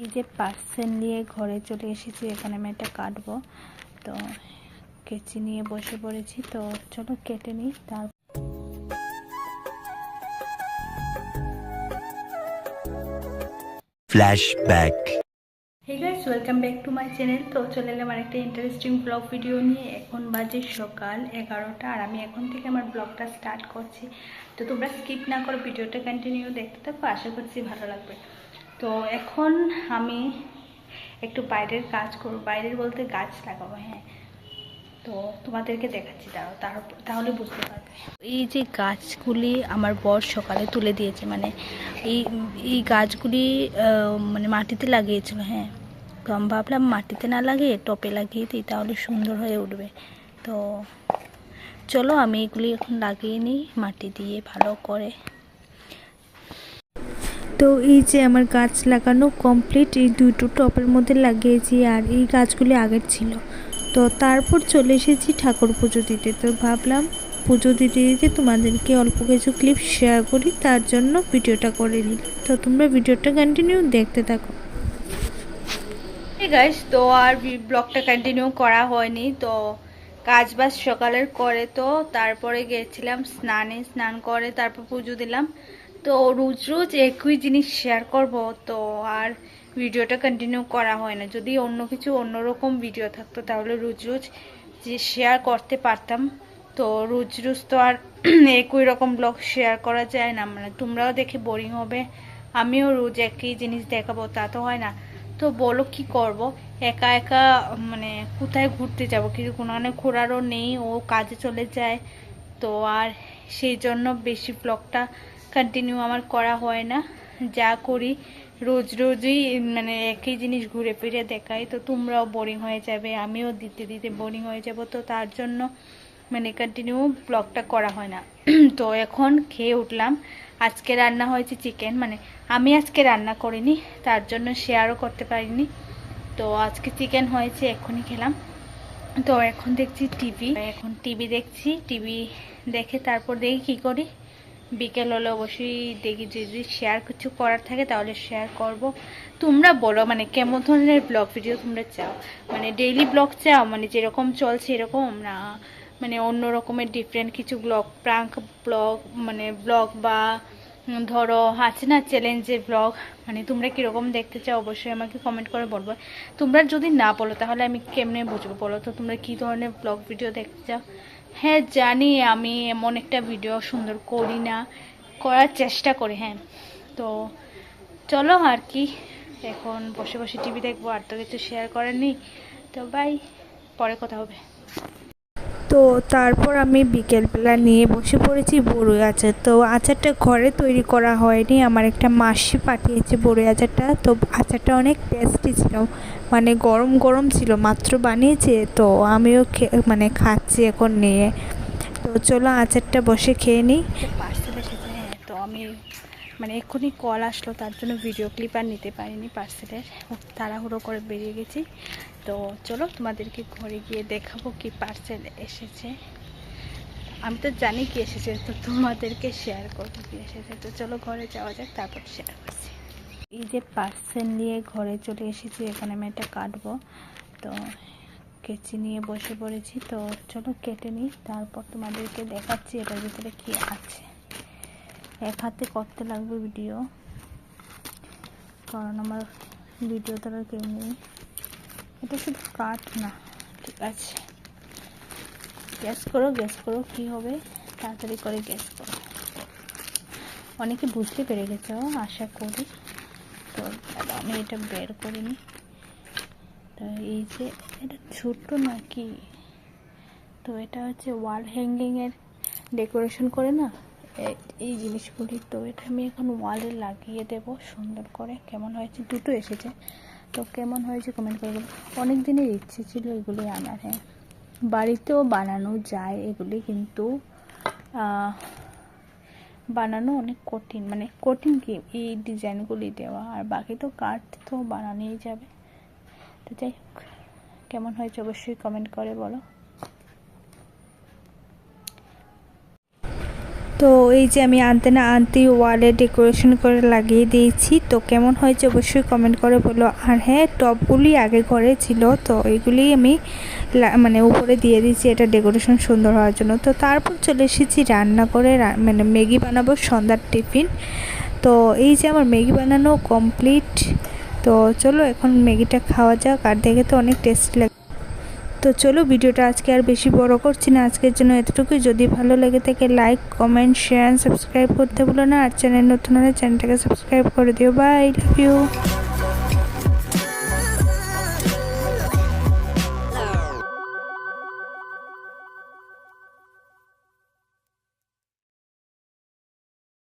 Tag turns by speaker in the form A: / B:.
A: এই যে পার্সেল নিয়ে ঘরে চলে এসেছি এখানে আমি এটা কাটবো। তো কেচি নিয়ে বসে পড়েছি তো চলো কেটে নিই তার
B: Flashback.
A: Hey guys welcome back to my channel তো চলে এলাম আরেকটা ইন্টারেস্টিং ব্লগ ভিডিও নিয়ে। এখন বাজে সকাল এগারোটা আর আমি এখন থেকে আমার ব্লগটা স্টার্ট করছি। তো তোমরা স্কিপ না করো ভিডিওটা কন্টিনিউ দেখতে থাকো আশা করছি ভালো লাগবে। তো এখন আমি একটু বাইরের কাজ করব। বাইরের বলতে গাছ লাগাবো হ্যাঁ। তো তোমাদেরকে দেখাচ্ছি, দাঁড়াও তার তাহলে বুঝতে পারবে। এই যে গাছগুলি আমার বর সকালে তুলে দিয়েছে মানে এই এই গাছগুলি মানে মাটিতে লাগিয়েছিল হ্যাঁ। তো আমি ভাবলাম মাটিতে না লাগিয়ে টপে লাগিয়ে দিই, তাহলে সুন্দর হয়ে উঠবে। তো চলো আমি এগুলি এখন লাগিয়ে নিই, মাটি দিয়ে ভালো করে। তো এই যে আমার গাছ লাগানো কমপ্লিট এই দুটো টপের মধ্যে লাগিয়েছি আর এই গাছগুলি আগের ছিল। তো তারপর চলে এসেছি ঠাকুর পুজো দিতে। তো ভাবলাম পুজো দিতে দিতে তোমাদেরকে অল্প কিছু ক্লিপ শেয়ার করি, তার জন্য ভিডিওটা করে নিই। তো তোমরা ভিডিওটা কন্টিনিউ দেখতে থাকো। গাইস তো আর ব্লগটা কন্টিনিউ করা হয়নি, তো কাজ বাজ সকালের করে তো, তারপরে গেছিলাম স্নানে, স্নান করে তারপর পুজো দিলাম। তো রোজ রোজ একই জিনিস শেয়ার করব, তো আর ভিডিওটা কন্টিনিউ করা হয় না। যদি অন্য কিছু অন্যরকম ভিডিও থাকতো, তাহলে রোজ রোজ যে শেয়ার করতে পারতাম। তো রোজ রোজ তো আর একই রকম ব্লগ শেয়ার করা যায় না। মানে তোমরাও দেখে বোরিং হবে। আমিও রোজ একই জিনিস দেখাবো, তা তো হয় না। তো বলো কি করব? একা একা মানে কোথায় ঘুরতে যাব? কিছু কোনো মানে ঘোরারও নেই, ও কাজে চলে যায়। তো আর সেই জন্য বেশি ব্লগটা কন্টিনিউ আমার করা হয় না। যা করি রোজ রোজই মানে একই জিনিস ঘুরে ফিরে দেখাই। তো তোমরাও বোরিং হয়ে যাবে, আমিও দিতে দিতে বোরিং হয়ে যাব। তো তার জন্য মানে কন্টিনিউ ব্লগটা করা হয় না। তো এখন খেয়ে উঠলাম। আজকে রান্না হয়েছে চিকেন মানে আমি আজকে রান্না করিনি, তার জন্য শেয়ারও করতে পারিনি। তো আজকে চিকেন হয়েছে, এখনই খেলাম। তো এখন দেখছি টিভি এখন টিভি দেখছি টিভি দেখে তারপর দেখি কি করি। বিকেল হলে অবশ্যই দেখি, যদি শেয়ার কিছু করার থাকে তাহলে শেয়ার করব। তোমরা বলো মানে কেমন ধরনের ব্লগ ভিডিও তোমরা চাও? মানে ডেইলি ব্লগ চাও? মানে যেরকম চলছে এরকম, না মানে অন্য রকমের ডিফারেন্ট কিছু ব্লগ প্রাঙ্ক ব্লগ মানে ব্লগ বা ধরো আছে না চ্যালেঞ্জের ব্লগ মানে তোমরা কীরকম দেখতে চাও? অবশ্যই আমাকে কমেন্ট করে বলব। তোমরা যদি না বলো, তাহলে আমি কেমনে বুঝব বলো তো? তোমরা কী ধরনের ব্লগ ভিডিও দেখতে চাও? হ্যাঁ জানি আমি এমন একটা ভিডিও সুন্দর করি না। করার চেষ্টা করি হ্যাঁ। তো চলো আর কি। এখন বসে বসে টিভি দেখব, আর তো কিছু শেয়ার করার নেই। তো বাই পরে কথা হবে। তো তারপর আমি বিকেলবেলা নিয়ে বসে পড়েছি বড়ই আচার। তো আচারটা ঘরে তৈরি করা হয়নি। আমার একটা মাসি পাঠিয়েছে বড়ই আচারটা। তো আচারটা অনেক টেস্টি ছিল। মানে গরম গরম ছিল, মাত্র বানিয়েছে। তো আমিও মানে খাচ্ছি এখন নিয়ে। তো চলো আচারটা বসে খেয়ে নিই। হ্যাঁ। তো আমি মানে এক্ষুনি কল আসলো, তার জন্য ভিডিও ক্লিপ আর নিতে পারিনি পার্সেলের তাড়াহুড়ো করে বেরিয়ে গেছি। তো চলো তোমাদেরকে ঘরে গিয়ে দেখাবো কি পার্সেল এসেছে। আমি তো জানি কি এসেছে, তো তোমাদেরকে শেয়ার করব কি এসেছে। তো চলো ঘরে যাওয়া যাক, তারপর শেয়ার করছি। এই যে পার্সেল নিয়ে ঘরে চলে এসেছি, এখানে আমি এটা কাটবো। তো কেচি নিয়ে বসে পড়েছি, তো চলো কেটে নিই, তারপর তোমাদেরকে দেখাচ্ছি এটার ভিতরে কি আছে। এক হাতে করতে লাগবে ভিডিও কারণ আমার ভিডিও তারা কেউ নেই। এটা শুধু কাঠ না। ঠিক আছে। গ্যাস করো গ্যাস করো কী হবে। তাড়াতাড়ি করে গ্যাস করো। অনেকে বুঝতে পেরে গেছো আশা করি। তো আমি এটা বের করিনি তো এই যে এটা ছোট্ট নাকি? তো এটা হচ্ছে ওয়াল হ্যাঙ্গিংয়ের ডেকোরেশন করে না? এই জিনিসগুলি তো এটা আমি এখন ওয়ালে লাগিয়ে দেব সুন্দর করে। কেমন হয়েছে? দুটো এসেছে। তো কেমন হয়েছে কমেন্ট করে অনেক দিনের ইচ্ছে ছিল এগুলি আনার হ্যাঁ। বাড়িতেও বানানো যায় এগুলি কিন্তু বানানো অনেক কঠিন। মানে কঠিন কি? এই ডিজাইনগুলি দেওয়া। আর বাকি তো কাঠ তো বানানোই যাবে। তো যাই হোক, কেমন হয়েছে অবশ্যই কমেন্ট করে বলো। তো এই যে আমি আনতে না আনতেই ওয়ালে ডেকোরেশন করে লাগিয়ে দিয়েছি, তো কেমন হয়েছে অবশ্যই কমেন্ট করে বলো। আর হ্যাঁ টপগুলি আগে ঘরে ছিল, তো এইগুলি আমি মানে উপরে দিয়ে দিয়েছি, এটা ডেকোরেশন সুন্দর হওয়ার জন্য। তো তারপর চলে এসেছি রান্না করে মানে ম্যাগি বানাবো সন্ধ্যার টিফিন। তো এই যে আমার ম্যাগি বানানো কমপ্লিট তো চলো এখন ম্যাগিটা খাওয়া যাক। আর দেখে তো অনেক টেস্টি তো চলো ভিডিওটা আজকে আর বেশি বড় করছি না। আজকের জন্য এতটুকুই। যদি ভালো লেগে থাকে লাইক কমেন্ট শেয়ার সাবস্ক্রাইব করতে ভুলো না। আর চ্যানেল নতুন হলে চ্যানেলটাকে সাবস্ক্রাইব করে দিও। By love you